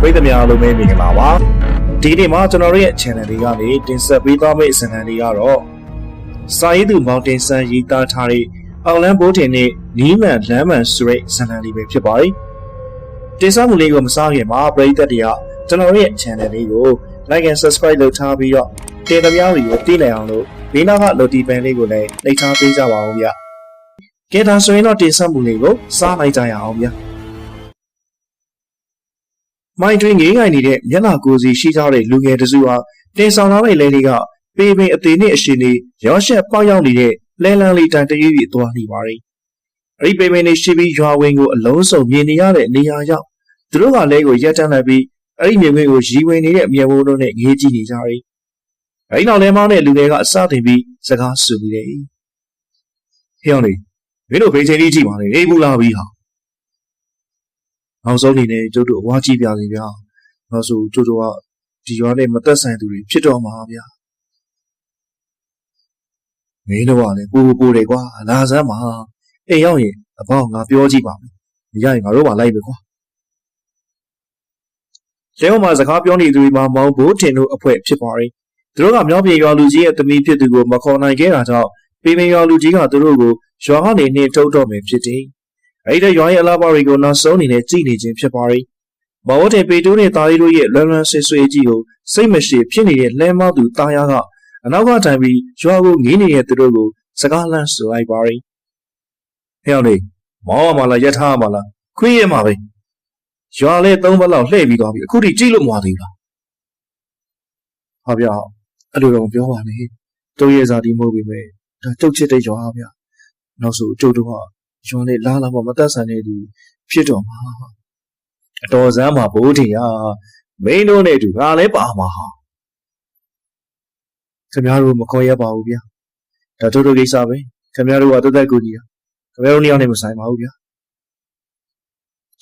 ပရိသတ်များအားလုံးပဲမင်္ဂလာပါဒီနေ့မှာကျွန်တော်တို့ရဲ့ channel လေးကနေတင်ဆက်ပေးသွားမယ့်အစီအစဉ်လေးကတော့စာရေးသူမောင်တင်ဆန်းရေးသားထားတဲ့အောင်လန်းဘိုးတင်နဲ့နီးမှန်လမ်းမှန်ဆိုတဲ့ဇာတ်လမ်းလေးပဲဖြစ်ပါတယ်တင်ဆက်မှုလေးကိုမစားခင်မှာပရိသတ်တွေကကျွန်တော်တို့ရဲ့ channel လေးကို like and subscribe လုပ်ထားပြီးတော့တင်သမျှတွေကိုသိနိုင်အောင်လို့ဘေးနားက notification လေးကိုလည်းနှိပ်ထားပေးကြပါဦးဗျ ကဲဒါဆိုရင်တော့တင်ဆက်မှုလေးကိုစားလိုက်ကြရအောင်ဗျမိုင်းတွင်ငေးငိုင်နေတဲ့မျက်နှာကိုယ်စီရှိကြတဲ့လူငယ်တစုဟာတင်ဆောင်လာတဲ့လဲလေးကပေပင်အသေးနဲ့အရှင်လေးရောရှက်ပေါက်ရောက်နေတဲ့လဲလန်းလေးတန်တရွေ့ရွေ့သွားနေပါရင်အဲ့ဒီပေပင်လေးရှိပြီးရွာဝင်းကိုအလုံးစုံမြင်နေရတဲ့နေရာရောက်သူတို့ကလဲကိုရက်တန်းလိုက်ပြီးအဲ့ဒီမြင်ကွင်းကိုရီဝင်နေတဲ့မြေဝုန်းတို့နဲ့ငေးကြည့်နေကြတယ်အဲ့ဒီနောက်လဲမောင်းတဲ့လူငယ်ကအစတင်ပြီးစကားဆူပြီးတယ်ဟေ့အောင်လေ မင်းတို့ဘေးချင်းကြီးကြည့်ပါလေအေးဘူးလားပြီးဟာနောက်ဆုံးအနေနဲ့ကျုပ်တို့အဝါကြီးပြစီဗျာ။နောက်ဆိုကျုပ်တို့ကဒီရွာနဲ့မသက်ဆိုင်သူတွေဖြစ်တော့မှာဗျာ။မင်းတို့ကလည်းပူပူတယ်ကွာ။လာစမ်းပါ။အိမ်ရောက်ရင်အပေါင်းငါပြောကြည့်ပါမယ်။မရရင်ငါတို့ပါလိုက်မယ်ကွာ။လဲဝမှာစကားပြောနေသူတွေမှာမောင်ဘိုးတင်တို့အဖွဲ့ဖြစ်ပါရင်သူတို့ကမြောက်ပြေရွာလူကြီးရဲ့တမီးဖြစ်သူကိုမခေါ်နိုင်ခဲ့တာကြောင့် ပေပင်ရွာလူကြီးကသူတို့ကိုရွာကနေနှင်ထုတ်တော့မယ်ဖြစ်တယ်။အဲ့ဒီရွာရဲ့အလားပါတွေကိုနောက်ဆုံးအနေနဲ့ကြည်နေခြင်းဖြစ်ပါရီ။မဝတ်တဲ့ပေတိုးနဲ့တာရီတို့ရဲ့လွမ်းလွမ်းဆွေးဆွေးကြီးကိုစိတ်မရှိဖြစ်နေတဲ့လဲမောက်သူတာယာကအနောက်ကတိုင်ပြီးရွာကိုငေးနေတဲ့သူတို့ကိုစကားလန့်ဆိုလိုက်ပါရီ။ဟဲ့အောင်လေမောင်းရမှာလားယထာရမှာလားခွေးရမှာပဲ။ရွာလေးသုံးဘက်လောက်လှည့်ပြီးသွားပြီအခုထိကြည့်လို့မဝသေးဘူးလား။ဟာဗျာအဲ့လိုတော့ပြောပါနဲ့။တို့ရဲ့ဇာတိမဟုတ်ပေမဲ့ ဒါတုတ်ချစ်တဲ့ရွာဗျာ။နောက်ဆိုကျုပ်တို့ကရွှန်လေးလာလာမမသက်ဆိုင်နေသူဖြစ်တော့မှာအတော်စမ်းမှာဘိုးထင်ရမင်းတို့နဲ့အတူငါလည်းပါမှာဟာခင်ဗျားတို့မခေါ်ရပါဘူးဗျာဒါတို့တို့ကိစ္စပဲခင်ဗျားတို့ကတသက်ကူညီတာခင်ဗျားတို့နှစ်ယောက်နဲ့မဆိုင်ပါဘူးဗျာ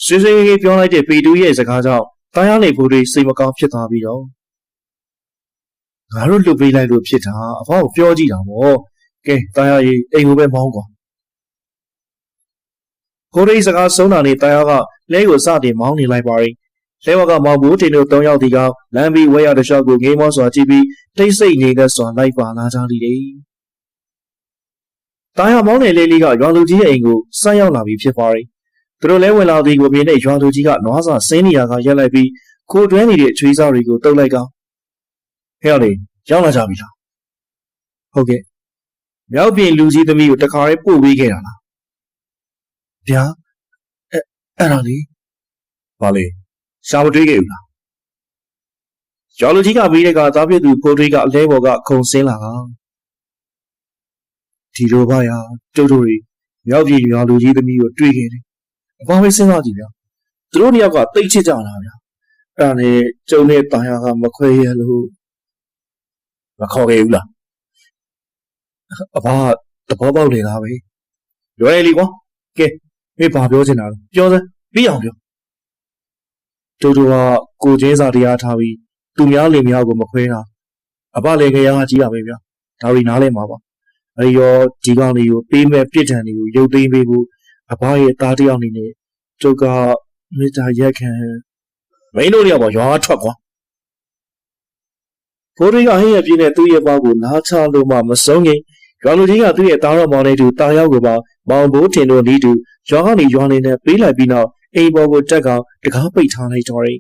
ဆွေးဆွေးကြီးပြောလိုက်တဲ့ပေတူရဲ့စကားကြောင့်တားရနေဖို့တွေစိတ်မကောင်းဖြစ်သွားပြီးတော့ငါတို့လွတ်ပေးလိုက်လို့ဖြစ်တာအဖေကိုပြောကြည့်တာပေါ့ ကဲတားရရေးအိမ်ကိုပဲမောင်းကွာကိုရိစကားဆုံးတာနဲ့တရားကလဲကိုစတင်မောင်းနေလိုက်ပါရင်လဲဝကမောင်ဘူးတင်တို့၃ယောက်ဒီကလမ်းပြီးဝဲရတဲ့ရှော့ကိုငေးမောစွာကြည့်ပြီးတိတ်ဆိတ်နေတဲ့စွာလိုက်ပါလာကြလိမ့်တယ်။တရားမောင်းနေလေးလေးကရွာလူကြီးရဲ့အိမ်ကိုဆက်ရောက်လာပြီးဖြစ်ပါရင်သူတို့လဲဝင်လာသည်ကိုမြင်တဲ့ရွာလူကြီးကနွားစာစင်းနေရကရက်လိုက်ပြီးကိုတွဲနေတဲ့အချွေးစားတွေကိုတုပ်လိုက်ကဟဲ့လေရောက်လာကြပြီလား။ဟုတ်ကဲ့ မြောက်ပြင်လူကြီးသမီးကိုတခါရဲပို့ပေးခဲ့တာလား။ဗျာအဲ့ဒါလေဘာလဲရှာမတွေးခဲ့ဘူးလားကျော်လူကြီးကပြီးတဲ့ကသားပြသူဖိုးထွေးကအလဲပေါ်ကခုံစင်းလာကဒီလိုပါရာကျုပ်တို့တွေမြောက်ပြည်ရွာလူကြီးသမီးကိုတွေ့ခဲ့တယ်အပေါင်းပဲစဉ်းစားကြည့်ဗျာသူတို့နှစ်ယောက်ကတိတ်ချစ်ကြတာဗျာအဲ့ဒါနဲ့ကျုံနဲ့တာယာကမခွဲရလို့မခေါ်ခဲ့ဘူးလား အဘသဘောပေါက်နေလားပဲလွယ်လီကွာကဲမင်းဘာပြောချင်တာလဲပြောစမ်းပြီးအောင်ပြောတူတူကကိုချင်းစာတရားထားပြီးသူများလေများကိုမခွဲတာအဘလည်းခရမ်းကြီးရပဲဗျာဒါရီနားလဲမှာပါအဲဒီရောဒီကောင်လေးကိုပေးမဲ့ပြစ်ဒဏ်တွေကိုရုပ်သိမ်းပေးဖို့အဘရဲ့သားတယောက်အနေနဲ့ကျုပ်ကမေတ္တာရက်ခံမင်းတို့တွေကရွာထွက်ကွာဖိုးရီကဟင်းရပြင်းတဲ့သူ့ရဲ့ပေါက်ကိုနားချလို့မှမဆုံးခင် ရွာလူကြီးကသူ့ရဲ့သားတော်မောင်လေးတူတာရောက်ကိုပါမောင်ဘိုးတင်တို့နီးတူရွာကနေရွာနေနဲ့ပေးလိုက်ပြီးနောက်အိမ်ပေါ်ကိုတက်ကောင်တကားပိတ်ထားလိုက်တော့တယ်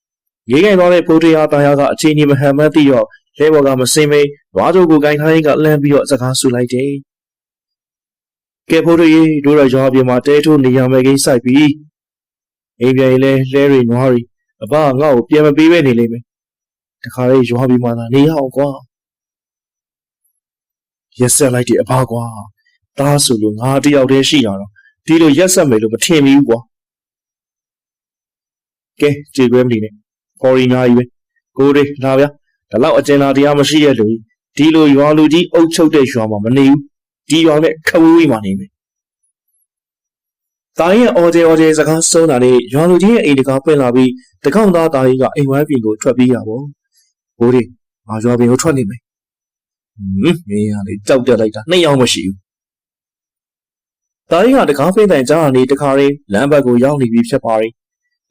။ရေးခဲ့သွားတဲ့ပိုးတရားသားရကအချိန်ကြီးမဟန်မသိတော့လဲဘော်ကမစင်မေးဝါးတို့ကိုဂိုင်းထားရင်ကလှမ်းပြီးတော့စကားဆူလိုက်တယ်။ကဲဖိုးတွေတို့တော့ရွာပြင်မှာတဲထိုးနေရမယ်ကိစ္စစိုက်ပြီးအိမ်ပြန်ရင်လဲလဲရီနွားရီအဘကငါ့ကိုပြန်မပေးပဲနေလိမ့်မယ်။တခါလေးရွာပြီးမှသာနေရအောင်ကွာ။ ရက်ဆက်လိုက်တဲ့အဘကွာ။သားဆိုလို့ငါတယောက်တည်းရှိတာတော့ဒီလိုရက်ဆက်မယ်လို့မထင်မိဘူးကွာကဲကြည်ခွဲမနေနဲ့ဖော်ရီနာကြီးပဲကိုတွေလာဗျာဒါလောက်အကျဉ်းသာတရားမရှိတဲ့လူကြီးဒီလိုရွာလူကြီးအုပ်ချုပ်တဲ့ရွာမှာမနေဘူးဒီရွာနဲ့ခဝေးဝေးမှာနေမယ်တာရင်အော်ဂျေအော်ဂျေစကားဆုံးတာနဲ့ရွာလူကြီးရဲ့အိမ်တကားပွင့်လာပြီးတကောင်သားတာကြီးကအိမ်ဝိုင်းပြင်ကိုထွက်ပြေးရပါဘိုးတွေငါရွာပြင်ကိုထွက်နေမယ် ဟင်းမင်းကလေကြောက်တက်လိုက်တာနှစ်ယောက်မရှိဘူးတာရီကတကားဖိန်တိုင်ကြားနေတခါရင်းလမ်းဘက်ကိုရောက်နေပြီဖြစ်ပါရီ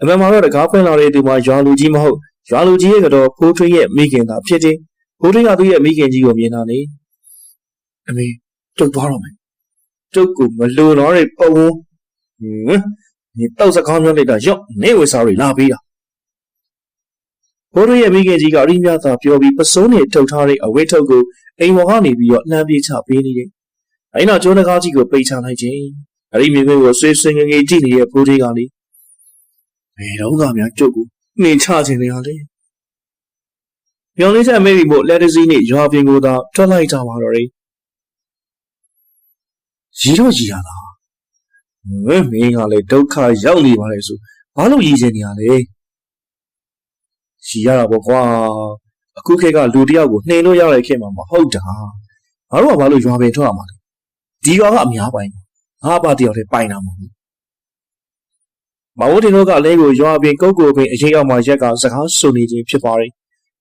အမှန်မှာတော့တကားဖွင့်လာတဲ့သူမှာရွာလူကြီးမဟုတ်ရွာလူကြီးရဲ့ကတော့ဖိုးထွေးရဲ့မိခင်သာဖြစ်တယ်ဖိုးထွေးကသူ့ရဲ့မိခင်ကြီးကိုမြင်လာနေအမေတုတ်သွားတော့မယ်တုတ်ကိုမလိုတော့တဲ့ပုံဟင်းဒီတောက်စကားမျိုးလိုက်တာရော့နေဝေစာရီလာပြီးတာ ဘိုးတို့ရဲ့မိခင်ကြီးကအရိမြသာပြောပြီးပစိုးနဲ့ထုတ်ထားတဲ့အဝတ်ထုတ်ကိုအိမ်ပေါ်ကနေပြီးတော့လှမ်းပြေးချပေးနေတယ်။အဲဒီနောက်ကျိုးတကားကြီးကိုပိတ်ချလိုက်ခြင်း။အဲဒီမိခင်ကိုဆွေးဆွေးငယ်ငယ်ကြည့်နေတဲ့ဘိုးတွေကလေဘယ်တော့ကများကျုပ်ကိုနှင်ချခြင်းတွေဟာလေ။မြောင်လေးချက်မေးပြီးမို့လက်တစည်းနဲ့ရွာပြင်ကိုသာထွက်လိုက်ကြပါတော့တယ်။ရီတော့ရီရလား။မင်းမင်းကလည်းဒုက္ခရောက်နေပါလေဆိုဘာလို့ရည်စင်နေရလဲ။ ရီရတာပေါ့ကွာအခုခေတ်ကလူတယောက်ကိုနှိမ်လို့ရတဲ့ခေတ်မှာမဟုတ်တာငါတို့ကဘာလို့ရွာပင်ထွက်ရမှာလဲဒီရွာကအများပိုင်ငါအပတယောက်တည်းပိုင်တာမဟုတ်ဘူးမဝတင်တို့ကလဲကိုရွာပင်ကုတ်ကိုပင်အရေးအောင်မှရက်ကစကားဆိုနေခြင်းဖြစ်ပါတယ်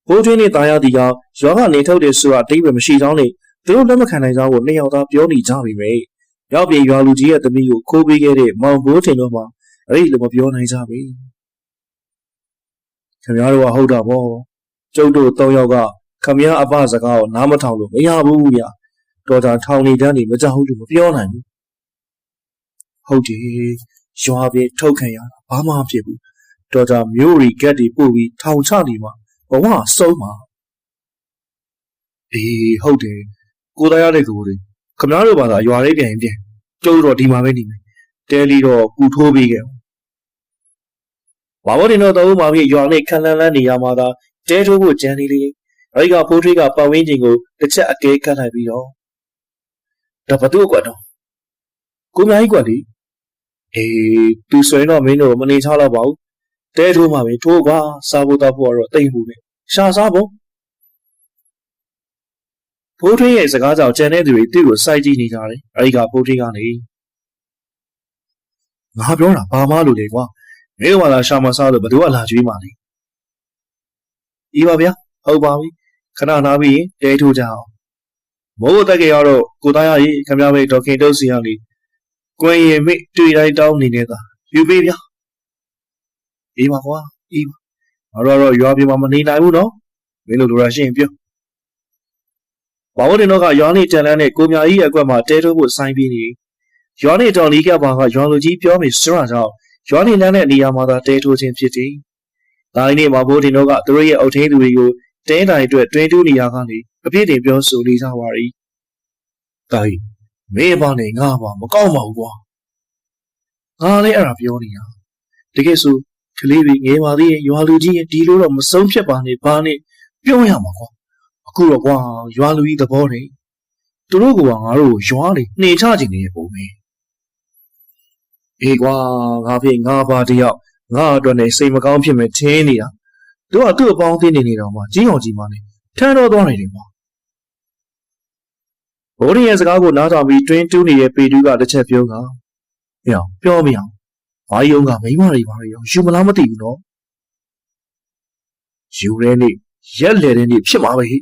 ဘိုးတွင်းနဲ့တာယာတီကရွာကနေထုတ်တယ်ဆိုတာအတိတ်ပဲမရှိကြောင်းနဲ့သူတို့လက်မခံနိုင်ကြောင်းကိုနှစ်ယောက်သားပြောနေကြပြီပဲရောက်ပြေရွာလူကြီးရဲ့သမီးကိုခိုးပေးခဲ့တဲ့မောင်ဘိုးထင်တို့မှအဲ့ဒီလိုမပြောနိုင်ကြဘူး ခင်ဗျားတို့ကဟုတ်တာပေါ့ကျုပ်တို့၃ယောက်ကခမည်းအပစကားကိုနားမထောင်လို့မရဘူးဗျာတော်တာထောင်နေတန်းနေမကြောက်ဘူးလို့မပြောနိုင်ဘူးဟုတ်တယ်ရွာပြေထုတ်ခံရတာဘာမှမဖြစ်ဘူးတော်တာမျိုးရီကက်တွေပို့ပြီးထောင်ချနေမှာဘဝဆုံးမှာအေးဟုတ်တယ်ကိုသားရတဲ့ကိုတွေခမည်းတော်ဘာသာရွာလေးပြန်ရင်ပြန်ကျုပ်တို့ဒီမှာပဲနေမယ်တဲလီတော့ကူထိုးပေးခဲ့ ဘာဘောတင်တို့တော့မှပြီးရွာနဲ့ခံလန်းလန်းနေရမှာသာတဲထိုးဖို့ကြံနေလေအဲဒီကဖိုးထွေးကပတ်ဝန်းကျင်ကိုတစ်ချက်အကဲခတ်လိုက်ပြီးတော့ဒါဘသူ့ကွက်တော့ကိုမြိုင်းကွက်လေအေးသူဆိုရင်တော့မင်းတို့မနေချတော့ပါဘူးတဲထိုးမှပဲထိုးကွာစားဖို့တော့ဖို့တော့တိတ်ဖို့ပဲရှာစားဖို့ဖိုးထွေးရဲ့စကားကြောင့်ကြံတဲ့သူတွေသူ့ကိုစိုက်ကြည့်နေကြတယ်အဲဒီကဖိုးထွေးကနေငါပြောတာဘာမှလို့လေကွာ မင်းတို့ကလာရှာမစားလို့ဘသူကလာကြွေးမှလဲဤပါဗျာဟုတ်ပါပြီခဏနားပြီးရင်တဲထိုးကြအောင်မိုးတက်ကြရတော့ကိုသားရကြီးခမရမေဒေါခင်တုတ်စီရလေးကွင်ရင်မိတွေ့တိုင်းတောင်းနေနေတာယူပေးဗျာအေးပါကွာအေးပါငါတို့ကတော့ရွာပြင်မှာမနေနိုင်ဘူးနော်မင်းတို့လိုရရှိရင်ပြောဘာလို့ဒီတော့ကရွာနေတန်လန်းနဲ့ကိုမြကြီးအကွက်မှာတဲထိုးဖို့စိုင်းပြီးနေရွာနေတော်လီကပါကရွာလူကြီးပြောမိစွမ်းကြောင့် ရွာနေလန်းတဲ့နေရာမှာသာတဲထိုးခြင်းဖြစ်တယ်။ဒါနဲ့မဘိုးတင်တို့ကသူတို့ရဲ့အုတ်ထင်းသူတွေကိုတဲတိုင်အတွက်တွင်တူးနေရာကနေအပြည့်တင်ပြောဆိုနေကြပါရီ။ဒါကြီးမင်းဘာနဲ့ငါဘာမကောက်ပါဘူးကွာ။ငါလည်းအဲ့ဒါပြောနေတာ။တကယ်ဆိုကလေးတွေငယ်ပါသေးရဲ့ရွာလူကြီးရဲ့ဒီလိုတော့မဆုံးဖြတ်ပါနဲ့ဘာနဲ့ပြောရမှာကွာ။အခုတော့ကွာရွာလူကြီးသဘောတည်းသူတို့ကငါတို့ရွာလေးနှင်ချခြင်းနေပုံပဲ။ အေးကွာငါဖြစ်ငါပါတယောက်ငါအတွက်နဲ့စိတ်မကောင်းဖြစ်မယ်ထင်းနေတာသူကသူ့အပေါင်းအသင်းနေနေတော့မှကြီးအောင်ကြီးမှနေထမ်းတော်သွားနေတယ်ကွာဘိုးရင်ရဲ့စကားကိုနားထောင်ပြီးတွင်းတူးနေတဲ့ပေတူးကတစ်ချက်ပြောကဟဲ့ပြောမရအောင်ဘာယုံကမိမတွေဘာတွေရောယူမလားမသိဘူးနော်ယူရဲနေရက်လေတဲ့နေဖြစ်မှာပဲဟိ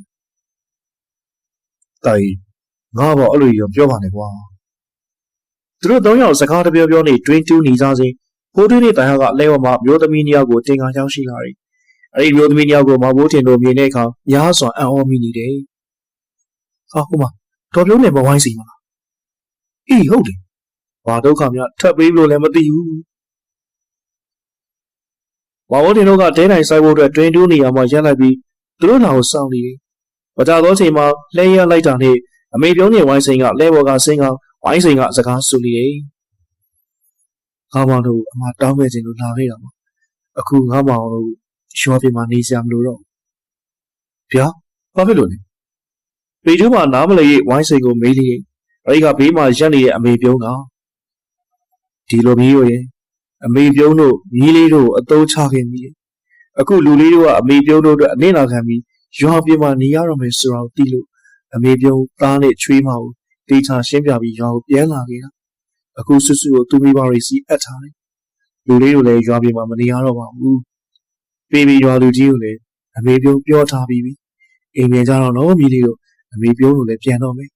တိုင်ငါဘာအဲ့လိုရောပြောပါနဲ့ကွာ သူတို့သုံးယောက်စကားတပြောပြောနေတွင်းတူးနေကြစဉ်ဖိုးထွေးနဲ့တန်ဟာကအလဲဝမှာမျိုးသမီးနှစ်ယောက်ကိုတင်ကားရောက်ရှိလာတယ်။အဲဒီမျိုးသမီးနှစ်ယောက်ကိုမဘိုးထင်တို့မြင်တဲ့အခါရားစွာအံ့ဩမိနေတယ်။ဟာဟိုမှာတော်ပြုံးနဲ့မဝိုင်းစီမလား။အေးဟုတ်တယ်။ဘာဒုက္ခများထပ်ပေးလို့လည်းမသိဘူး။မဘိုးထင်တို့ကတဲတိုင်ဆိုင်ဖို့အတွက်တွင်းတူးနေရမှာရက်လိုက်ပြီးသူတို့နာကိုစောင့်နေတယ်။မကြတော့ချိန်မှာလဲရလိုက်တာနဲ့အမေပြုံးနေဝိုင်းစိန်ကလဲဘော်ကဆင်းက ဝိုင်းစိန်ကစကားဆူနေတယ်ငါမောင်တို့အမတောင်းခဲ့ခြင်းလို့လာခဲ့တာပါအခုငါမောင်တို့ရွာပြင်မှာနေစရာမလိုတော့ဗျာဘာဖြစ်လို့လဲပေကျိုးမှာနားမလဲဝိုင်းစိန်ကိုမေးလေးအဲဒီကဘေးမှာရက်နေတဲ့အမေပြုံးကဒီလိုမျိုးရဲ့အမေပြုံးတို့မြီးလေးတို့အသုံးချခဲ့ပြီအခုလူလေးတို့ကအမေပြုံးတို့အတွက်အနစ်နာခံပြီးရွာပြင်မှာနေရတော့မယ်ဆိုတော့သိလို့အမေပြုံးသားနဲ့ချွေးမအောင် ဒေချာရှင်းပြပြီးရွာကိုပြန်လာခဲ့တာအခုဆွဆွကိုသူမိဘတွေစီအပ်ထားတယ်လူလေးတို့လည်းရွာပြင်မှာမနေရတော့ပါဘူးပေးပြီးရွာလူကြီးကိုလည်းအမေပြုံးပြောထားပြီးပြီအိမ်ပြန်ကြတော့တော့မိလေးတို့အမေပြုံးလို့လည်းပြန်တော့မယ်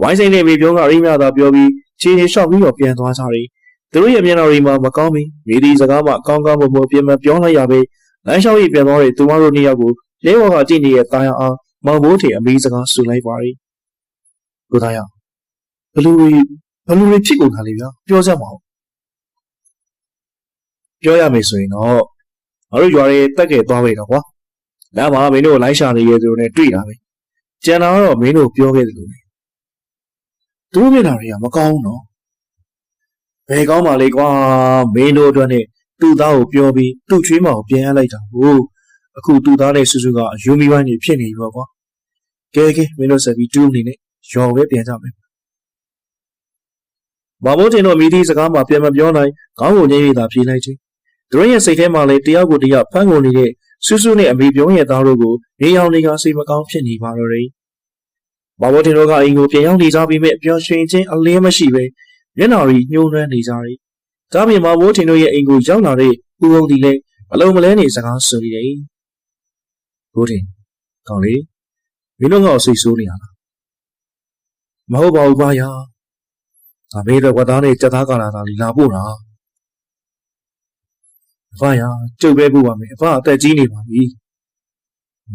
ဝဝိုင်းဆိုင်နဲ့မေပြောကရိမြသာပြောပြီးခြေနေလျှောက်ပြီးတော့ပြန်သွားကြတယ်သူတို့ရဲ့မျက်နှာတွေမှာမကောင်းပြီမိဒီစကားမှကောင်းကောင်းမွန်မွန်ပြန်မပြောလိုက်ရပဲလမ်းလျှောက်ရပြန်သွားတဲ့သူမတို့နှစ်ယောက်ကိုလဲဝါကကြည့်နေတဲ့တာယာအားမောင်ဘိုးထေအမေစကားဆူလိုက်ပါရီ ကိုတာယာဘလူတွေဘလူတွေဖြစ်ကုန်တာလေဗျာပြောစမ်းပါဦးပြောရမယ်ဆိုရင်တော့ငါတို့ရွာတွေတက်ခဲ့သွားပြီတော့ကွာလမ်းမှာမင်းတို့လိုက်ရှာနေရသူတို့နဲ့တွေ့တာပဲကျန်တာကတော့မင်းတို့ပြောခဲ့တယ်လို့လေသူတို့မျက်နှာတွေကမကောင်းဘူးနော်ဘယ်ကောင်းပါလဲကွာမင်းတို့အတွက်နဲ့သူ့သားကိုပြောပြီးသူ့ချွေးမကိုပြန်ရလိုက်တာဟုတ်အခုသူ့သားနဲ့ဆူဆူကအယူမီပိုင်းနေဖြစ်နေပြီပေါ့ကွာကဲကဲမင်းတို့ဆက်ပြီးတူးအနေနဲ့ ရော်ပဲပြန်ကြမယ်မမိုးတင်တို့မိသည့်စကားမှပြန်မပြောနိုင်ခေါင်းကိုငြိမ့်ရတာပြေးလိုက်ခြင်းသူတို့ရဲ့စိတ်ထဲမှာလည်းတယောက်ကိုတယောက်ဖမ်းကုန်နေတဲ့ဆူဆူနဲ့အမေပြုံးရဲ့သားတို့ကိုနေအောင်နေကစိတ်မကောင်းဖြစ်နေပါတော့တယ်မမိုးတင်တို့ကအိမ်ကိုပြန်ရောက်နေကြပြီးမြပျော်ရွှင်ခြင်းအလင်းမရှိပဲမျက်နှာရီညှိုးနှွမ်းနေကြတယ်။ဒါပြင်မမိုးတင်တို့ရဲ့အိမ်ကိုရောက်လာတဲ့ဦးဘုံဒီလည်းအလုံးမလဲနေစကားဆိုနေတယ်။ဘိုးတင်ကောင်းလေမင်းတို့ကစိတ်ဆိုးနေရလား မဟုတ်ပါဘူးပါယာငါမေးတော့ဝတ်သားနဲ့ကြက်သားကလာတာလီလာပို့တာအဖယာကျုပ်ပဲပို့ပါမယ်အဖအသက်ကြီးနေပါပြီ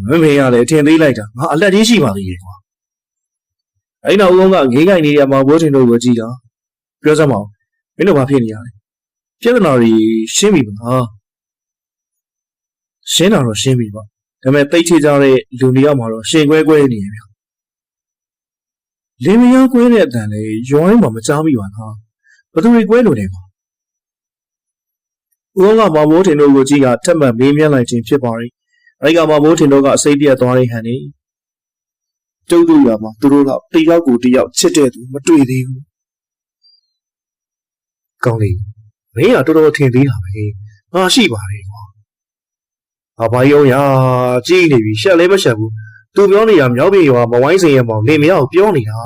မမေရလည်းအထင်သေးလိုက်တာငါအလက်ကြီးရှိပါသေးတယ်ကွာအဲ့နောက်ဦးကငေးကြိုင်နေတဲ့မောင်ဘိုးတင်တို့ကိုကြည့်တာပြောစမ်းပါဦးမင်းတို့ဘာဖြစ်နေရလဲပြဿနာတွေရှင်းပြီမလားရှင်းတာတော့ရှင်းပြီပါဒါပေမဲ့တိတ်ချကြတဲ့လူတွေရောက်မှာတော့ရှင်ကွဲကွဲနေရဗျ လင်းမယားကွဲတဲ့အတန်လေရွာရင်းမှာမကြားမိပါလားဘသူတွေကွဲလို့လဲကွာဦးကမောင်ဘိုးတင်တို့ကိုကြည့်ကထက်မှတ်မေးမြန်းလိုက်ခြင်းဖြစ်ပါရီအဲဒီကမောင်ဘိုးတင်တို့ကအစိပ်ပြတ်သွားတဲ့ဟန်နေကျုပ်တို့ရွာမှာသူတို့ကတယောက်ကိုတယောက်ချစ်တဲ့သူမတွေ့သေးဘူးကောင်းလေမင်းကတော်တော်ထင်သေးတာပဲငါရှိပါတယ်ကွာဟာဘာယုံရကြည့်နေပြီရှက်လဲမရှက်ဘူး သူပြောနေတာမြောက်ပြေရွာမဝိုင်းစင်ရမောင်လင်မရကိုပြောနေတာ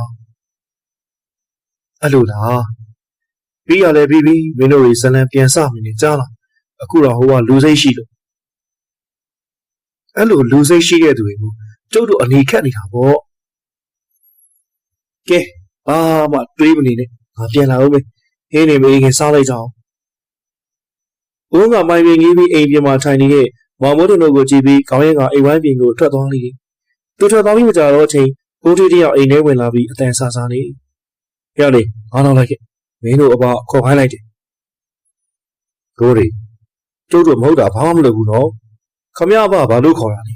အဲ့လိုလားပြီးရလဲပြီးပြီမင်းတို့တွေဇလံပြန်စမနေကြားလားအခုတော့ဟိုကလူစိတ်ရှိလို့အဲ့လိုလူစိတ်ရှိတဲ့သူတွေကိုကျုပ်တို့အနေခက်နေတာပေါ့ကဲဘာမှတွေးမနေနဲ့ငါပြန်လာဦးမယ်ဟင်းနေမေးခင်စားလိုက်ကြအောင်ဦးကမိုင်ပင်ကြီးပြီးအိမ်ပြင်မှာထိုင်နေတဲ့မောင်မိုးတင်တို့ကိုကြည့်ပြီးခေါင်းရဲကအိမ်ဝိုင်းပြင်ကိုထွက်သွားလိမ့်တယ် သူထွက်သွားပြီးမကြတော့အချိန်ဘိုးထွေးတယောက်အိမ်ထဲဝင်လာပြီးအတန်ဆာဆာနေဟဲ့လေငါတော့လိုက်ခဲ့မင်းတို့အဘခေါ်ခိုင်းလိုက်တယ်ကိုရီကျုပ်တို့မဟုတ်တာဘာမှမလုပ်ဘူးနော်ခမရဘဘာလို့ခေါ်တာလဲ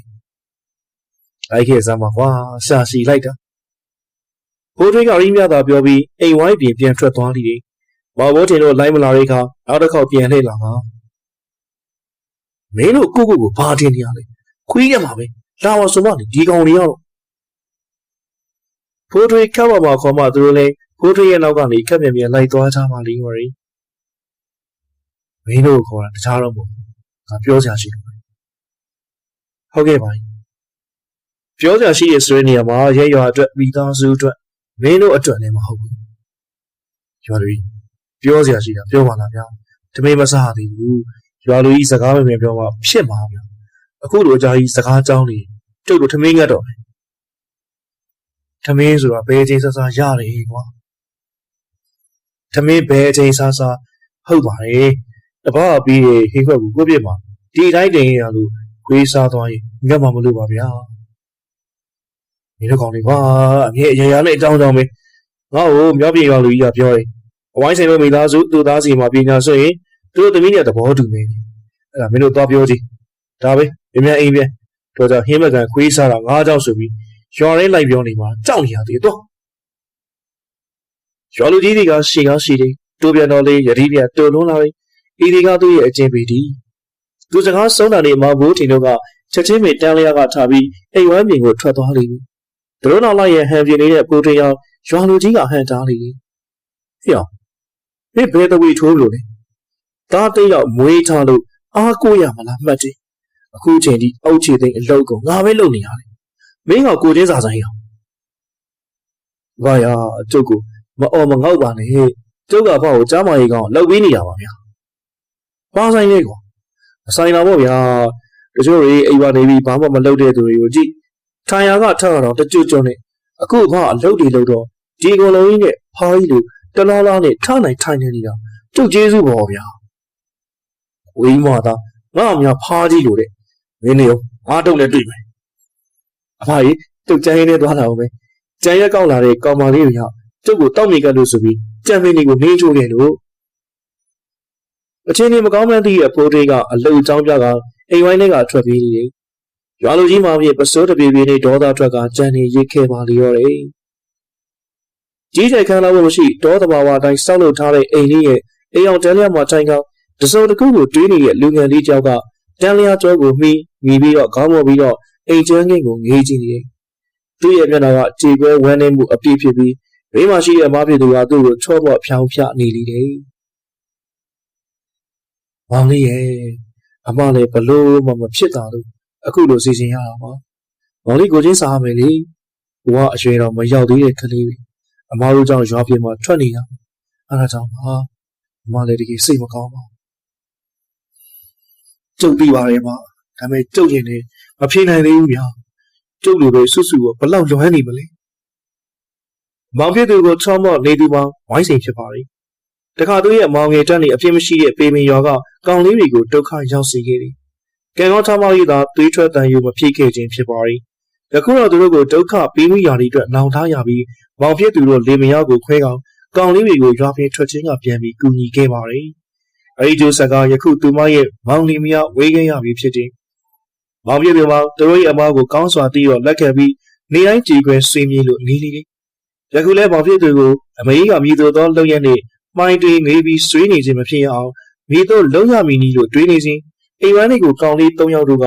လိုက်ခဲ့စမ်းပါကွာရှာရှိလိုက်တာဘိုးထွေးကရင်းမြတာပြောပြီးအိမ်ဝိုင်းပြင်ပြန်ထွက်သွားလိမ့်တယ်မောင်ဘိုးတင်တို့လိုက်မလာတဲ့အခါနောက်တစ်ခေါက်ပြန်လှည့်လာပါမင်းတို့ကိုကိုကိုဘာတင်နေရလဲခွေးရမှာပဲ လာပါဆိုမှဒီကောင်တွေရောက်ဖိုးထွေးခက်ပါပါခေါ်မှသူတို့လည်းဖိုးထွေးရဲ့နောက်ကနေခက်မြန်မြန်လိုက်သွားကြပါလိမ့်မယ်မင်းတို့ခေါ်တာတခြားတော့မဟုတ်ဘူးငါပြောစရာရှိတယ်ဟုတ်ကဲ့ပါပြောစရာရှိရဆိုတဲ့နေရာမှာရဲရွာအတွက်မိသားစုအတွက်မင်းတို့အတွက်လည်းမဟုတ်ဘူးရွာလူကြီးပြောစရာရှိတာပြောပါလားဗျာတမေးမစားသေးဘူးရွာလူကြီးစကားမမြင်ပြောမှဖြစ်မှာဗျာ အခုလိုအကြာကြီးစကားကြောင်းနေကျုပ်တို့ထမင်းငတ်တော့တယ်ထမင်းဆိုတာဘယ်ချိန်ဆဆရတယ်ကွာထမင်းဘယ်ချိန်ဆဆဟုတ်ပါတယ်တပားပြီးဟင်းခွက်ကိုကိုပြစ်မှာဒီတိုင်းတင်ရလို့ခွေးစားသွားရင်ငတ်မှမလို့ပါဗျာဒီလိုကောင်းနေကွာအမြဲအရာရာနဲ့အကြောင်းကြောင်းပဲငါ့ကိုမြောက်ပြေရွာလူကြီးကပြောတယ်အဝိုင်းဆိုင်တို့မိသားစုသူ့သားစီမှာပညာဆိုရင်သူတို့သမီးနဲ့သဘောတူနေတယ်အဲ့ဒါမင်းတို့သွားပြောကြည့်ဒါပဲ မြင်မြန်အိမ်ပြန်တော့ကြောင့်ဟင်းမကန်ခွေးစားတာငါးကြောက်ဆိုပြီးရွာရင်းလိုက်ပြောနေမှာကြောက်နေရသေးတော့ရွာလူကြီးတွေကရှေကားရှိတယ်တိုးပြန်တော့လေးယတိပြတုံလုံးလာပြီဤဒီကသူ့ရဲ့အကျင့်ပေတီသူစကားဆုံးတာနေမှာဘိုးထင်တို့ကချက်ချင်းမေတန်းလျာကထားပြီးအိမ်ဝမ်းပြင်ကိုထွက်သွားလိမ့်မယ်သူတို့နောက်လိုက်ရဲ့ဟန်ပြင်းနေတဲ့ကိုတေရောင်ရွာလူကြီးကဟန်တားလိမ့်မယ်ဟေ့အောင်ဘယ်ဘယ်တဝီထိုးလို့လဲတားတိတ်ရောက်မွေးထားလို့အားကိုးရမလားမှတ်တယ် အခုချိန်ဒီအုတ်ချေသိန်းအလုတ်ကိုငါပဲလုပ်နေရတယ်မင်းကကိုချင်းစာဆိုင်ရောဘာယာကျုပ်ကမအော်မငေါက်ပါနဲ့ကျုပ်ကဘောက်ကိုကြားမကြီးကောင်လှုပ်ပြီးနေတာပါဗျာဘာဆိုင်လဲကွာအဆိုင်လာပေါ့ဗျာတချို့တွေအိမ်ပါနေပြီးဘာမှမလုပ်တဲ့သူတွေကိုကြည့်ထိုင်ရာကထက်တော့တကြွကြွနဲ့အခုကအလုတ်တွေလုပ်တော့ဒီကုံလုံးကြီးနဲ့ဖားကြီးလိုတလားလားနဲ့ထနိုင်ထိုင်နေနေတာကျုပ်ကျေးဇူးပေါ်ဗျာဝိမာသာငါအများဖားကြီးလိုတဲ့ မင်းနေရောငါတော့လည်းတွေ့မယ်အဖကြီးကျုပ်ကြမ်းရင်းနဲ့သွားလာအောင်ပဲကြမ်းရက်ကောက်လာတဲ့ကောင်မလေးတွေကကျုပ်ကိုတောက်မြေကတ်လို့ဆိုပြီးကြံမင်းတွေကိုနှင်းချိုးခဲ့လို့အချင်းကြီးမကောင်းမှန်းသိတဲ့အဖိုးတွေကအလုံချောင်းပြကအိမ်ဝိုင်းထဲကထွက်ပြေးနေတယ်ရွာလူကြီးမောင်ပြပစိုးတပြေပြေနဲ့ဒေါသထွက်ကကြံနေရစ်ခဲ့ပါလေရောတယ်ကြီးကျယ်ခမ်းနားမှုမရှိဒေါသဘာဝအတိုင်းစောက်လုပ်ထားတဲ့အိမ်လေးရဲ့အိမ်အောင်တန်းလျာမှာထိုင်ကောင်းတစုံတစ်ခုကိုတွေးနေတဲ့လူငယ်လေးတယောက်က တန်းလျာကျောကိုမှီမိပြီးတော့ခေါင်းမော်ပြီးတော့အိမ်ကျန်းငင်းကိုငေးကြည့်နေတယ်သူ့ရဲ့မျက်နှာကကြေကွဲဝမ်းနေမှုအပြည့်ဖြစ်ပြီးဘေးမှာရှိတဲ့မားဖြစ်သူကသူ့ကိုချော့ပေါ့ဖြောင်းဖြနေလေတယ်။မောင်လေးရဲ့အမလည်းဘလို့မှမဖြစ်တာလို့အခုလိုစီစဉ်ရတာပါ။မောင်လေးကိုချင်းစားမယ်လေ။ဘဝအရွယ်တော်မရောက်သေးတဲ့ကလေးတွေအမတို့ကြောင့်ရွာပြင်မှာထွက်နေတာ။အဲဒါကြောင့်ပါအမလည်းတကယ်စိတ်မကောင်းပါဘူး။ ကျုပ်ပြီးပါရဲ့ပါ။ဒါပေမဲ့ကျုပ်ရင်လည်းမဖြေနိုင်သေးဘူးဗျာ။ကျုပ်လိုပဲစွတ်စွကဘလောက်လွမ်းနေမလဲ။မောင်ပြည့်သူကိုချောမော့နေသူမှာဝိုင်းစိန်ဖြစ်ပါလေ။တခါသူရဲ့မောင်ငယ်တက်နေအပြစ်မရှိတဲ့ပေမင်ရွာကကောင်လေးတွေကိုဒုက္ခရောက်စေခဲ့တယ်။ကံကောင်းချမောက်ရည်သာသွေးထွက်တန်ယူမဖြစ်ခဲ့ခြင်းဖြစ်ပါလေ။ယခုတော့သူတို့ကိုဒုက္ခပေးမိရာတွေအတွက်နောင်ထားရပြီးမောင်ပြည့်သူတို့လေမယားကိုခွဲကောင်ကောင်လေးတွေကိုရွာပြင်ထွက်ခြင်းကပြန်ပြီးကူညီခဲ့ပါလေ။ အဲဒီကျိုးဆက်ကယခုသူမရဲ့မောင်လေးမယားဝေးခဲ့ရပြီဖြစ်တယ်။မောင်ပြည့်သူမောင်သူတို့ရဲ့အမားကိုကောင်းစွာတီးတော့လက်ခံပြီးနေတိုင်းကြည်ခွဲဆွေးမြေ့လို့နေလေလေ။ယခုလဲမောင်ပြည့်သူကိုအမေကြီးကမြည်သူသောလုံရက်နဲ့မှိုင်းတွေငေးပြီးဆွေးနေခြင်းမဖြစ်ရအောင်မိတို့လုံရမီနီလို့တွေးနေစဉ်အိမ်ဝမ်းတွေကိုကောင်လေး၃ယောက်တို့က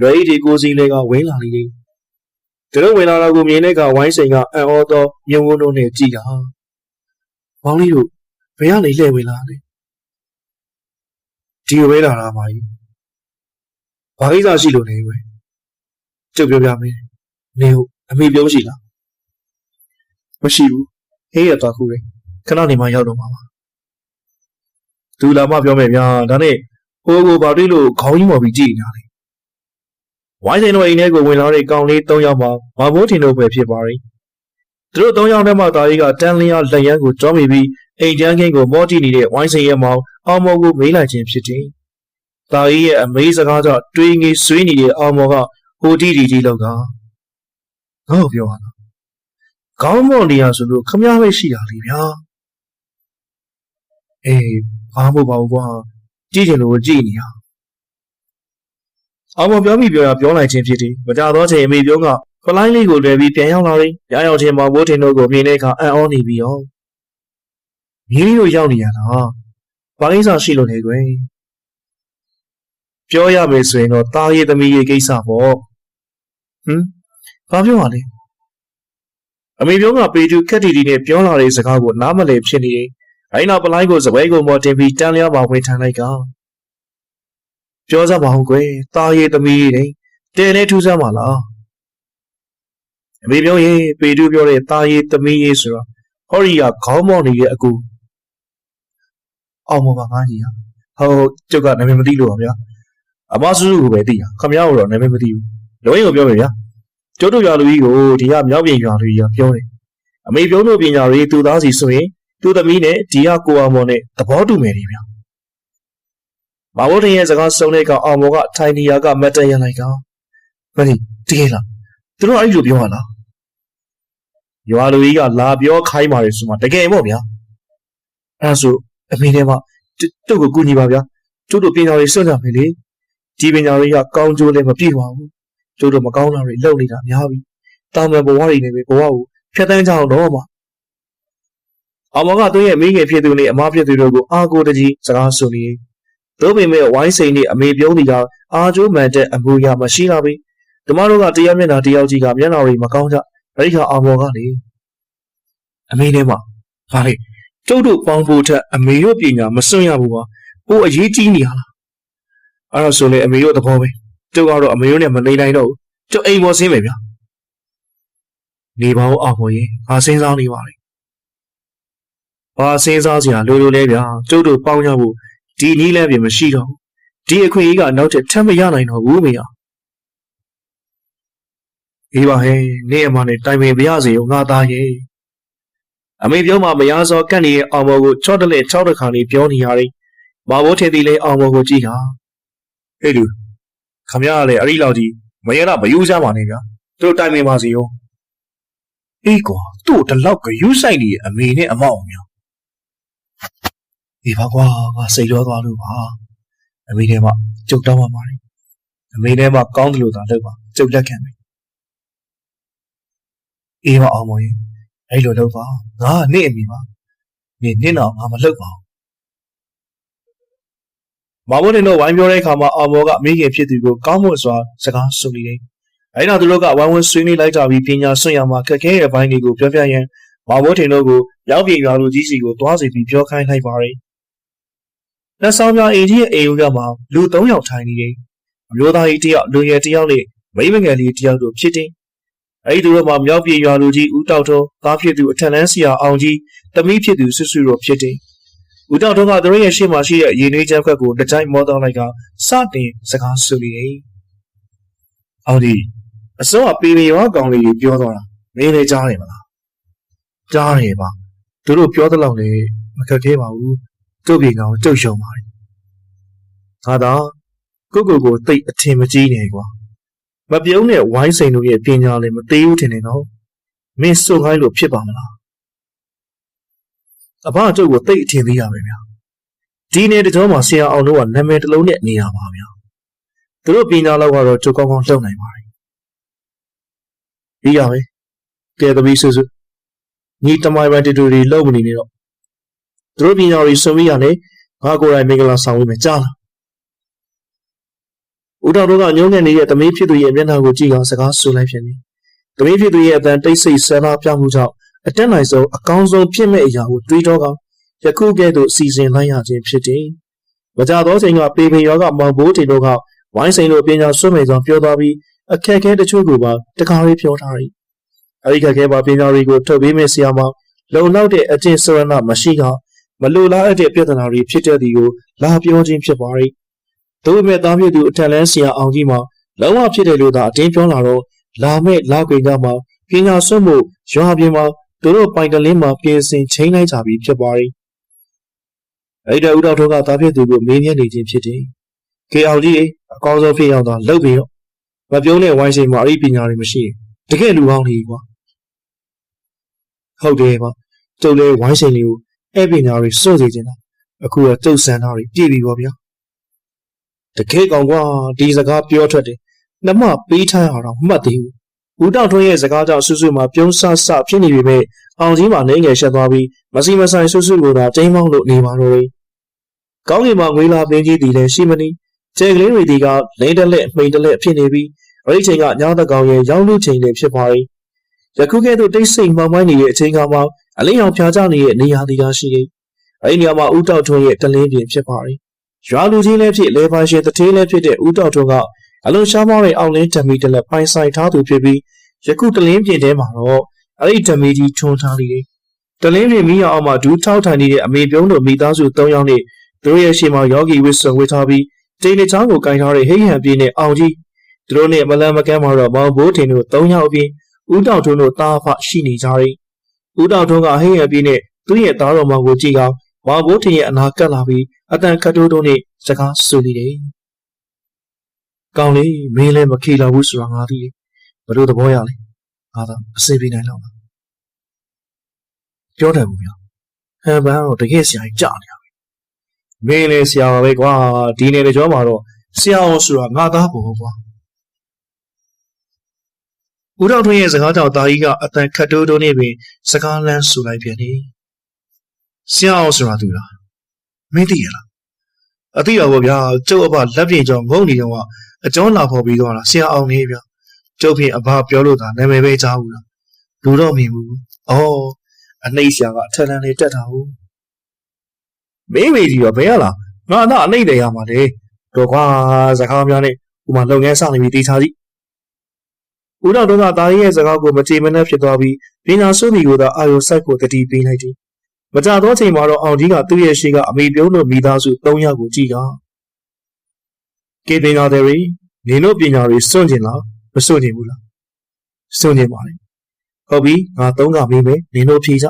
လွယ်ရီတွေကိုစီလဲကဝင်းလာလေလေ။သူတို့ဝင်လာတော့ကိုမြင်တဲ့ကဝိုင်းစိန်ကအံ့ဩသောမြုံဝန်းတို့နဲ့ကြည်တာ။မောင်လေးတို့ဘယ်ကနေလှည့်ဝင်လာလဲ။ ဒီဝဲလာတာပါကြီး။ဘာကိစ္စရှိလို့လဲကွယ်။ကျုပ်ပြောပြမယ်။နေဟုတ်အမေပြောရှိလား။မရှိဘူး။ဟေးရတော့ခုလေခဏနေမှရောက်တော့မှာပါ။သူလာမှပြောမယ်ဗျာ။ဒါနဲ့ဟိုကိုဘာတွေ့လို့ခေါင်းကြီးမော်ပြီးကြည့်နေတာလဲ။ဝိုင်းစိန်တို့အိမ်ထဲကိုဝင်လာတဲ့ကောင်လေး၃ယောက်မှာမဘိုးထင်တို့ပဲဖြစ်ပါရီ။ သူတို့၃ယောက်ထဲမှာတာကြီးကတန်လျာလက်ရန်ကိုကြောမိပြီးအိမ်ကျန်းခင်းကိုမော့ကြည့်နေတဲ့ဝိုင်းစိန်ရဲ့မောင်အောင်မော်ကိုမေးလိုက်ခြင်းဖြစ်တယ်။တာကြီးရဲ့အမေးစကားကြောင့်တွေးငေးဆွေးနေတဲ့အောင်မော်ကဟိုတီတီတီလောက်ကငါ့ကိုပြောပါလား။ခေါင်းမော်နေရဆိုလို့ခမည်းပဲရှိတာလေဗျာ။အေးဘာမှမဟုတ်ပါဘူးကွာ။ကြည့်တယ်လို့ကြည့်နေတာ။အောင်မော်ပြောမိပြောရပြောလိုက်ခြင်းဖြစ်တယ်။မကြတော့ချိန်အမေပြောက ဖလိုင်းလေးကိုလွယ်ပြီးပြန်ရောက်လာတယ်။ရရောက်ချင်းမောင်ဘိုးထင်တို့ကိုမြင်တဲ့အခါအံ့ဩနေပြီးရော။မြင်းတို့ရောက်နေရတာ။ဘာကိစ္စရှိလို့လဲကွယ်။ပြောရမယ်ဆိုရင်တော့တာရည်သမီးရဲ့ကိစ္စပေါ့။ဟမ်ဘာပြောရလဲ။အမေပြောကပေကျူခက်တီတီနဲ့ပြောလာတဲ့စကားကိုနားမလည်ဖြစ်နေတယ်။အဲ့နောက်ပလိုင်းကိုစပွဲကိုမော်တင်ပြီးတန်းလျားပါဝင်ထန်လိုက်ကပြောစမ်းပါအောင်ကွယ်။တာရည်သမီးတဲ့တဲနဲ့ထူးဆန်းပါလား။ အမေပြောရင်ပေကျူပြောတဲ့တာရည်သမီးရေးဆိုတော့ဟော်ရီကခေါင်းမော့နေတဲ့အကူအောင်မပါငါကြီးဟာဟုတ်ကျုပ်ကနာမည်မသိလို့ပါဗျာ။အမဆူဆူကိုပဲသိတာခမရတော့နာမည်မသိဘူး။လုံးရင်ကိုပြောမယ်ဗျာ။ကျုပ်တို့ရွာလူကြီးကိုဒီကမြောက်ပြင်ရွာလူကြီးကပြောတယ်။အမေပြောလို့ပညာရေးသူသားစီဆိုရင်သူ့သမီးနဲ့ဒီကကိုအောင်မော်နဲ့သဘောတူမယ်လေဗျာ။မဘိုးတင်ရဲ့စကားစုံတဲ့ကအောင်မော်ကထိုင်နီယာကမတ်တရလိုက်ကမင်းတကယ်လား သူတို့အဲ့လိုပြောရလားရွာလူကြီးကလာပြောခိုင်းပါတယ်ဆိုမှတကယ်ပေါ့ဗျာအဲ့ဒါဆိုအမေနဲ့မှတုတ်ကိုကူညီပါဗျာကျုပ်တို့ပညာရေးစွန့်ကြမယ်လေဒီပညာရေးကကောင်းကျိုးလည်းမပြည့်ပါဘူးကျုပ်တို့မကောင်းတာတွေလုပ်နေတာများပြီတာမန်ဘဝတွေနဲ့ပဲဘဝကိုဖျက်ဆီးကြအောင်တော့မှာအမောကသူ့ရဲ့မိငယ်ဖြစ်သူနဲ့အမဖြစ်သူတို့ကိုအာကိုတကြီးစကားဆိုနေတို့ပေမဲ့ဝိုင်းစိန်နဲ့အမေပြုံးနေကြအာကျိုးမှန်တဲ့အမှုရမရှိတာပဲ ကျမတို့ကတရားမျက်နှာတရားကြီးကမျက်နှာတွေမကောင်းကြအဲ့ဒီခါအာမောကလေအမေနဲ့မှဟာလေကျုပ်တို့ပေါင်းဖို့ထက်အမေတို့ပညာမစွန့်ရဘူးပါဟိုအရေးကြီးနေရလားအဲ့ဒါဆိုလေအမေတို့သဘောပဲကျုပ်ကတော့အမေတို့နဲ့မနေနိုင်တော့ဘူးကျုပ်အိမ်ပေါ်ဆင်းမယ်ဗျာနေပါဦးအောင်ပေါ်ရင်ငါစဉ်းစားနေပါလေဘာစဉ်းစားစရာလိုလိုလဲဗျာကျုပ်တို့ပေါင်းကြဖို့ဒီနည်းလမ်းပြင်မရှိတော့ဘူးဒီအခွင့်အရေးကနောက်ထပ်ထပ်မရနိုင်တော့ဘူးမေယာ အေးပါဟဲ့နေအမနဲ့တိုင်ပင်ပြရစေရောငါသားရဲ့အမေပြောမှမရစောကန့်နေတဲ့အောင်မော်ကိုချော့တလဲချော့တခါနေပြောနေရတယ်။မာဘိုးထင်သည်လေအောင်မော်ကိုကြည့်ဟာဟဲ့လူခမရကလည်းအဲ့ဒီလောက်ကြီးမရတော့မယူစားပါနဲ့ဗျာ။တို့တိုင်ပင်ပါစီရော။အေးကွာသူ့တလောက်ကယူဆိုင်နေအမေနဲ့အမောက်များ။ဒီပါကွာငါစိတ်ရောသွားလို့ပါ။အမေနဲ့မှကြုတ်တောင်းပါပါလေ။အမေနဲ့မှကောင်းတယ်လို့သာလုပ်ပါကြုတ်လက်ခံမယ်။ အေးမအောင်မရင်အဲ့လိုလုပ်ပါငါနဲ့အမိပါနေနင်းတော့ငါမလုပ်ပါဘူးမမတို့တို့ဝိုင်းပြောတဲ့အခါမှာအောင်မော်ကမိခင်ဖြစ်သူကိုကောင်းမွန်စွာစကားဆိုနေတယ်အဲ့နောက်သူတို့ကဝိုင်းဝန်းဆွေးနွေးလိုက်ကြပြီးပညာဆွံ့ရမှာခက်ခဲတဲ့ဘိုင်းတွေကိုပြောပြရန်မမတို့တို့ကိုရောက်ပြေရွာလူကြီးစီကိုတွားစီပြီးပြောခိုင်းလိုက်ပါတယ်လက်ဆောင်ပြအိမ်ကြီးရဲ့အိမ်ဦးကမှလူ၃ယောက်ထိုင်နေတယ်အမျိုးသားကြီးတစ်ယောက်လူငယ်တစ်ယောက်နဲ့မိန်းမငယ်လေးတစ်ယောက်တို့ဖြစ်တယ် အဲ့ဒီတို့မှာမြောက်ပြေရွာလူကြီးဦးတောက်ထုံးသားဖြစ်သူအထက်လန်းဆရာအောင်ကြီးတမီးဖြစ်သူဆွဆွတို့ဖြစ်တယ်။ဦးတောက်ထုံးကသူတို့ရဲ့ရှေ့မှာရှိတဲ့ရေနွေးချမ်းခွက်ကိုတကြိုက်မောတော့လိုက်ကစတင်စကားဆိုနေတယ်။အောင်ကြီးအစောကပေပေရွာကောင်လေးပြောသွားတာမင်းလည်းကြားတယ်မလား။ကြားတယ်ပါ။သူတို့ပြောသလောက်လည်းမခက်ခဲပါဘူး။ကျုပ်ပြေကောင်ကျုပ်ရှုံပါတယ်။ဒါတော့ကိုကိုကိုတိတ်အထင်မကြီးနေကွာ။ မပြုံးတဲ့ဝိုင်းစိန်တို့ရဲ့ပညာလည်းမသေးဘူးထင်တယ်နော်မင်းစွန့်ခိုင်းလို့ဖြစ်ပါမလားအဘအကျုပ်ကိုတိတ်အထင်သေးရမယ်ဗျာဒီနေ့တကြောမှာဆရာအောင်တို့ကနာမည်တစ်လုံးနဲ့နေရပါဗျာသူတို့ပညာလောက်ကတော့ကျုပ်ကောင်းကောင်းလုပ်နိုင်ပါတယ်ပြီးရမယ်ကဲသမီးစုစုညီတမိုင်ပန်တူတူတွေလုပ်မနေနဲ့တော့သူတို့ပညာတွေစွန့်ပြီးရတယ်ငါကိုယ်တိုင်မင်္ဂလာဆောင်ပေးမယ်ကြားလား ဦးတော်တို့ကညှိုးငယ်နေတဲ့သမီးဖြစ်သူရဲ့မျက်နှာကိုကြည့်အောင်စကားဆိုလိုက်ဖြစ်နေ။သမီးဖြစ်သူရဲ့အတန်တိတ်ဆိတ်ဆန္ဒပြမှုကြောင့်အတက်နိုင်ဆုံးအကောင်းဆုံးဖြစ်မဲ့အရာကိုတွေးတောကယခုကဲ့သို့စီစဉ်လိုက်ရခြင်းဖြစ်တယ်။မကြသောချိန်ကပေပေရောကမောင်ဘိုးတီတို့ကဝိုင်းစိန်တို့ပညာဆွတ်မဲ့ကြောင်းပြောသွားပြီးအခက်အခဲတချို့ကိုပါတခါလေးပြောထားတယ်။အဲဒီခက်ခဲပါပညာတွေကိုထုတ်ပေးမဲ့ဆရာမလုံလောက်တဲ့အကျင့်စရဏမရှိကမလိုလားအပ်တဲ့ပြဿနာတွေဖြစ်တဲ့ဒီကိုလာပြောခြင်းဖြစ်ပါရဲ့။ သို့ပေမဲ့သားဖြစ်သူအထက်လန်းဆရာအောင်ကြီးမှာလုံးဝဖြစ်တယ်လို့သာအတင်းပြောလာတော့လာမဲ့လာခွေကမှပညာဆွတ်မှုရွာပြင်မှာသူတို့ပိုင်တလင်းမှာပြင်ဆင်ချိန်လိုက်ကြပြီးဖြစ်ပါတယ်။အဲ့ဒါဦးတော်တို့ကသားဖြစ်သူကိုမေးမြန်းနေခြင်းဖြစ်တယ်။ကေအောင်ကြီးအကောင်းဆုံးဖြစ်ရောက်သွားလှုပ်ပြီးတော့မပြုံးတဲ့ဝိုင်းချိန်မှာအဲ့ဒီပညာတွေမရှိရင်တကယ်လူကောင်းကြီးကွာ။ဟုတ်တယ်ပါ။ကျုပ်လည်းဝိုင်းချိန်လေးကိုအဲ့ပညာတွေစွန့်စေချင်တာအခုတော့ကျုပ်စံသားတွေပြည့်ပြီပေါ့ဗျာ။ တကယ်ကောင်ကွာဒီစကားပြောထွက်တယ်နှမပေးထားရအောင်မှတ်သေးဘူးဦးတောက်ထွန်းရဲ့စကားကြောင့်ဆွဆွမှာပြုံးဆဆဖြစ်နေပြီမဲ့အောင်ကြီးမှာနေငယ်ရှက်သွားပြီးမစီမဆိုင်ဆွဆွကိုသာတိမ်မောင်းလို့နေပါတော့တယ်ကောင်းကင်မှာငွေလာပင်းကြီးတည်လည်းရှိမနီကျဲကလေးတွေဒီကလိမ့်တလက်မှိန်တလက်ဖြစ်နေပြီးအဲ့ဒီချိန်ကညောင်းတကောင်ရဲ့ရောင်းလူချိန်တွေဖြစ်သွားပြီယခုကဲ့သို့တိတ်ဆိတ်မှောင်မိုင်းနေတဲ့အချိန်ကမှအလင်းအောင်ဖြာချနေတဲ့နေရာဒီကရှိတယ်အဲ့ဒီနေရာမှာဦးတောက်ထွန်းရဲ့တလင်းပြင်ဖြစ်ပါတယ် ရွာလူကြီးလည်းဖြစ်လေပါရှင်တထေးလည်းဖြစ်တဲ့ဦးတောက်ထွန်းကအလွန်ရှားမောတဲ့အောင်လင်းဓမီတလက်ပိုင်ဆိုင်ထားသူဖြစ်ပြီးယခုတလင်းပြင်ထဲမှာတော့အဲ့ဒီဓမီကြီးထွန်းထားလိမ့်တယ်။တလင်းပြင်မိအောင်မှာဒူးထောက်ထိုင်နေတဲ့အမေပြုံးတို့မိသားစု၃ယောက်နဲ့သူတို့ရဲ့ရှေ့မှာယောဂီဝစ်ဆုံဝစ်ထားပြီးတိန်နေချောင်းကိုကင်ထားတဲ့ဟိဟန်ပြင်းနဲ့အောင်ကြီးသူတို့နဲ့မလန်မကမ်းမှာတော့မောင်ဘိုးထင်တို့၃ယောက်အပြင်ဦးတောင်ထွန်းတို့တားဖရှိနေကြတယ်။ဦးတောင်ထွန်းကဟိဟန်ပြင်းနဲ့သူ့ရဲ့သားတော်မောင်ကိုကြည့်ကောင်း မောင်ဘိုးထင်ရဲ့အနာကပ်လာပြီးအတန်ခတ်တိုးတိုးနဲ့စကားဆိုနေတယ်။ကောင်းလေမင်းလည်းမခေလာဘူးဆိုတာငါသိတယ်ဘယ်လိုသဘောရလဲငါသာအစိပ်ပေးနိုင်တော့မှာပြောတယ်ဘူးဗျာဟန်ဘန်တော့တကယ်ဆရာကြီးကြာနေတာပဲမင်းလည်းဆရာပါပဲကွာဒီနေ့တကြောမှာတော့ဆရာအောင်ဆိုတာငါသားပေါ့ကွာဦးတော်ထွန်းရဲ့စကားကြောင့်တာကြီးကအတန်ခတ်တိုးတိုးနေပင်စကားလန်းဆူလိုက်ပြန်တယ် ဆရာအောင်ဆိုတာသူလားမင်းသိရလားအသိတော်ဗျာကျုပ်အဖလက်ပြင်ကျော်ငုံနေတော့အကျောင်းလာဖို့ပြီးတော့လားဆရာအောင်နေဗျကျုပ်ဖြင့်အဘပြောလို့သာနာမည်ပဲကြားဘူးလားလူတော့မြင်ဘူးအော်အနှိမ့်ဆရာကအထက်လန်းလေးတက်တာဟုတ်မင်းမေကြီးရောဘယ်ရလားငါတော့အနှိမ့်တယ်ရမှာလေတော့ကွာစကားများနဲ့ဥမာလုပ်ငန်းစနေပြီတေချာစီဦးတော်တို့ကတာရီရဲ့စကားကိုမကြေမနက်ဖြစ်သွားပြီးပညာစုမိကိုသာအာယုစိုက်ဖို့တတိပေးလိုက်တယ် မကြသောချိန်မှာတော့အောင်ကြီးကသူ့ရဲ့ရှိကအမေပြုံးတို့မိသားစု၃ယောက်ကိုကြည့်တာကေပင်နာတွေနင်တို့ပညာတွေစွန့်ကျင်လားမစွန့်ကျင်ဘူးလားစွန့်ကျင်ပါလေဟုတ်ပြီငါသုံးကမေးမယ်နင်တို့ဖြေကြ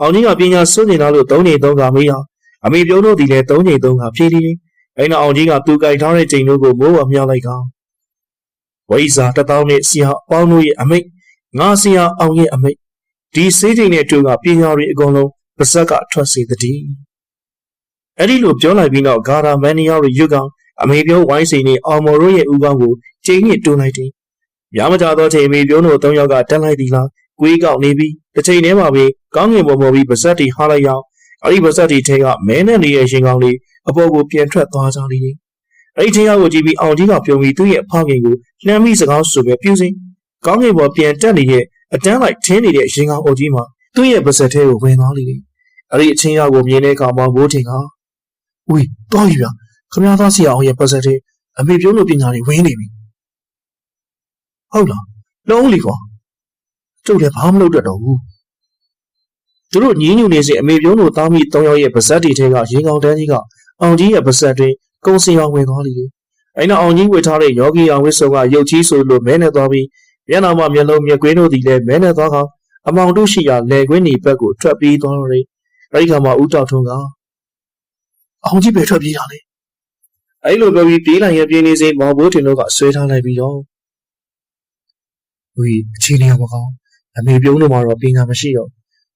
အောင်ကြီးကပညာစွန့်နေတာလို့သုံးနေသုံးကမေးအောင်အမေပြုံးတို့ဒီလည်းသုံးနေသုံးကဖြေးသေးတယ်အဲ့နောက်အောင်ကြီးကသူကြိုက်ထားတဲ့ချိန်တို့ကိုမိုးဝမြောက်လိုက်ကောင်ဝိဇာတသောနဲ့ဆရာပေါင်းတို့ရဲ့အမိတ်ငါဆရာအောင်ရဲ့အမိတ်ဒီစေးချိန်နဲ့တူကပညာတွေအကုန်လုံး ပါဇက်ကထွက်စေတည်းအဲ့ဒီလိုပြောလိုက်ပြီးနောက်ဂါရာမန်နီယာတို့ရွတ်ကောင်အမေပြုံးဝိုင်းစိန်နဲ့အောင်မော်တို့ရဲ့ဥကောင်းကိုချိန်ညစ်တွန်းလိုက်တယ်။ရမကြသောချိန်အမေပြုံးတို့၃ယောက်ကတက်လိုက်သည်လား။ကွေးကောက်နေပြီးတစ်ချိန်တည်းမှာပဲကောင်းငင်ပေါ်ပေါ်ပြီးပါဇက်တီဟားလိုက်ရောက်အဲ့ဒီပါဇက်တီထဲကမဲနဲ့နေတဲ့ရှင်ကောင်းလေးအပေါ်ကိုပြန်ထွက်သွားကြလိမ့်တယ်။အဲ့ဒီထဲကိုကြည့်ပြီးအောင်ကြီးကပြုံးပြီးသူ့ရဲ့အဖခင်ကိုလှမ်းပြီးစကားဆိုပဲပြုစင်။ကောင်းငင်ပေါ်ပြန်တက်နေတဲ့အတန်းလိုက်ထင်းနေတဲ့ရှင်ကောင်းအုပ်ကြီးမှာ သူ့ရဲ့ပါဇက်ထဲကိုဝင်သွားလိမ့်တယ်။အဲ့ဒီအချင်းရောက်ကိုမြင်တဲ့အခါမှာဘိုးထင်ကဝီတော့ပြီဗျ။ခမရသားစီအောင်ရဲ့ပါဇက်ထဲအမေပြုံးလို့ပညာတွေဝင်းနေပြီ။ဟုတ်လား။လုံးလီကွာ။ကျုပ်လည်းဘာမှမလုပ်တတ်တော့ဘူး။သူတို့ညီးညူနေစဉ်အမေပြုံးတို့သားမိ၃ယောက်ရဲ့ပါဇက်တွေထဲကရင်ကောင်တန်းကြီးကအောင်ကြီးရဲ့ပါဇက်တွင်ကုံစင်အောင်ဝင်သွားလိမ့်တယ်။အဲ့နောက်အောင်ကြီးဝေထားတဲ့ယောဂီအောင်ဝစ်ဆုံကရုပ်ကြီးဆိုလိုမဲနဲ့သွားပြီးမျက်နှာမှာမျက်လုံးမျက်ကွင်းတို့သည်လည်းမဲနဲ့သွားကောင် အမောင်တို့ရှိရာလေကွင်းဒီဘက်ကိုထွက်ပြေးသွားတော့တယ်။အဲ့ဒီခါမှာဦးတောက်ထွန်းကအောင်ကြီးပဲထွက်ပြေးတာလေ။အဲ့လိုပြောပြီးပြေးလိုက်ရပြေးနေစဉ်မောင်ဘိုးတင်တို့ကဆွဲထားလိုက်ပြီးတော့ဝီအချင်းနေရမကောင်းအမေပြုံးလို့မှတော့ပညာမရှိတော့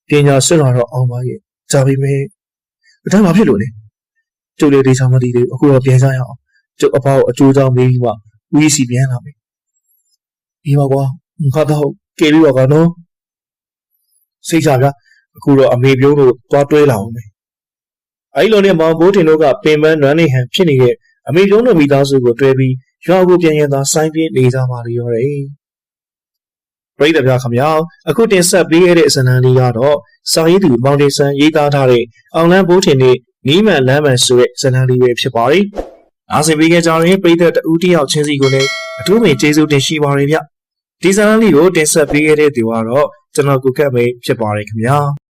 ပညာဆွတ်လာတော့အောင်ပါရဲ့။ကြာပြီမဲ။အတိုင်းမဖြစ်လို့လေ။ကျုပ်လေးဒေချာမသိသေးဘူးအခုတော့ပြန်ကြရအောင်။ကျုပ်အဖေကိုအကျိုးကြောင့်မေးပြီးမှဝီစီပြန်လာပြီ။ဒီပါကွာငါတော့ကဲပြီးတော့ကနော်။ စိတ်ချဗျာအခုတော့အမေပြုံးလို့သွားတွဲလာအောင်မယ်။အဲ့လိုနဲ့မောင်ဘိုးတင်တို့ကပင်ပန်းနွမ်းနေဟန်ဖြစ်နေတဲ့အမေပြုံးတို့မိသားစုကိုတွဲပြီးရွာကိုပြန်ရင်သာစိုင်းပြင်းနေကြပါလေရောတယ်။ပရိသတ်များခင်ဗျာအခုတင်ဆက်ပေးခဲ့တဲ့ဇာတ်လမ်းလေးကတော့စာရေးသူမောင်တင်ဆန်းရေးသားထားတဲ့အောင်လန်းဘိုးတင်နဲ့နီးမှန်လမ်းမှန်ဆိုတဲ့ဇာတ်လမ်းလေးပဲဖြစ်ပါတယ်။အားစင်ပေးခဲ့ကြတဲ့ပရိသတ်တဦးတယောက်ချင်းစီကိုလည်းအထူးပင်ကျေးဇူးတင်ရှိပါတယ်ဗျ။ ဒီဇာတ်လမ်းလေးကိုတင်ဆက်ပေးခဲ့တဲ့သူကတော့ကျွန်တော်ကုကတ်ပဲဖြစ်ပါတယ်ခင်ဗျာ။